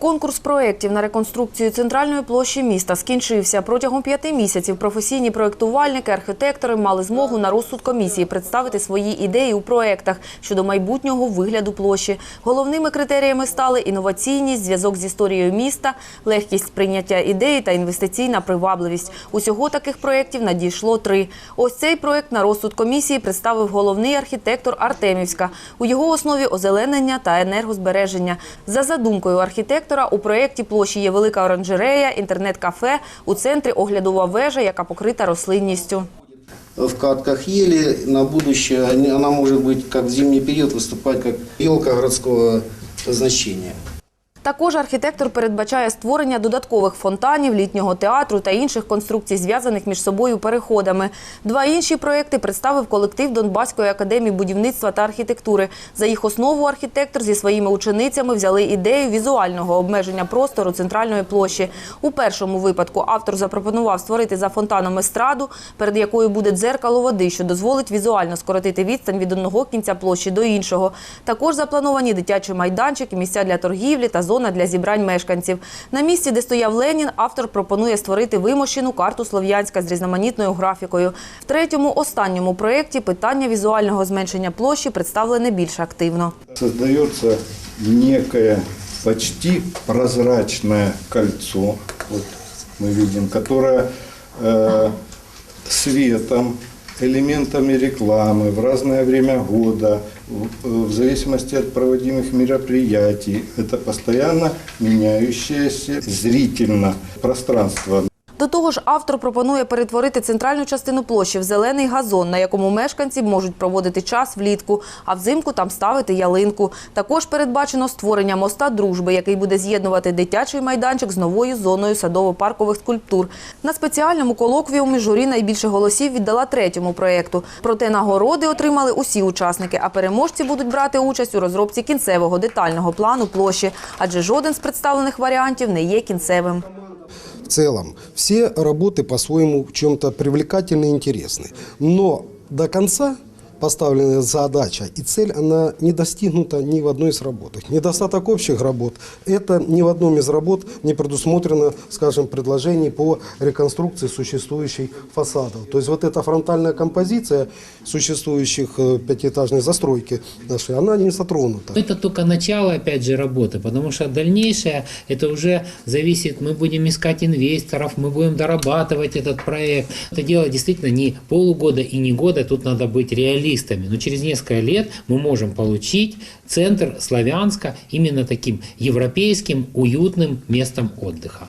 Конкурс проєктів на реконструкцію центральної площі міста скінчився. Протягом п'яти місяців професійні проєктувальники, архітектори мали змогу на розсуд комісії представити свої ідеї у проєктах щодо майбутнього вигляду площі. Головними критеріями стали інноваційність, зв'язок з історією міста, легкість сприйняття ідеї та інвестиційна привабливість. Усього таких проєктів надійшло три. Ось цей проєкт на розсуд комісії представив головний архітектор Артемівська. У його основі озеленення та енергозбереження. За задумкою архітектора, у проєкті площі є велика оранжерея, інтернет-кафе, у центрі оглядова вежа, яка покрита рослинністю. в катках ели на будущее. Она может быть как в зимний период выступать как елка городского значения. Також архітектор передбачає створення додаткових фонтанів, літнього театру та інших конструкцій, зв'язаних між собою переходами. Два інші проекти представив колектив Донбаської академії будівництва та архітектури. За їх основу архітектор зі своїми ученицями взяли ідею візуального обмеження простору центральної площі. У першому випадку автор запропонував створити за фонтаном естраду, перед якою буде дзеркало води, що дозволить візуально скоротити відстань від одного кінця площі до іншого. Також заплановані дитячі майданчики, місця для торгівлі та зона для зібрань мешканців. На місці, де стояв Ленін, автор пропонує створити вимощену карту Слов'янська з різноманітною графікою. В третьому останньому проєкті питання візуального зменшення площі представлене більш активно. Создается некое почти прозрачное кольцо, вот мы видим, которое светом, элементами рекламы в разное время года, в, в зависимости от проводимых мероприятий, это постоянно меняющееся зрительно пространство До того ж, автор пропонує перетворити центральну частину площі в зелений газон, на якому мешканці можуть проводити час влітку, а взимку там ставити ялинку. Також передбачено створення моста дружби, який буде з'єднувати дитячий майданчик з новою зоною садово-паркових скульптур. На спеціальному колоквіумі журі найбільше голосів віддала третьому проєкту. Проте нагороди отримали усі учасники, а переможці будуть брати участь у розробці кінцевого детального плану площі, адже жоден з представлених варіантів не є кінцевим В целом, все работы по-своему в чем-то привлекательны и интересны. Но до конца поставленная задача и цель, она не достигнута ни в одной из работ. Недостаток общих работ – это ни в одном из работ не предусмотрено, скажем, предложений по реконструкции существующих фасадов. То есть вот эта фронтальная композиция существующих э, пятиэтажной застройки нашей, она не затронута. Это только начало, опять же, работы, потому что дальнейшее, это уже зависит, мы будем искать инвесторов, мы будем дорабатывать этот проект. Это дело действительно не полугода и не года, тут надо быть реалистами. Но через несколько лет мы можем получить центр Славянска именно таким европейским уютным местом отдыха.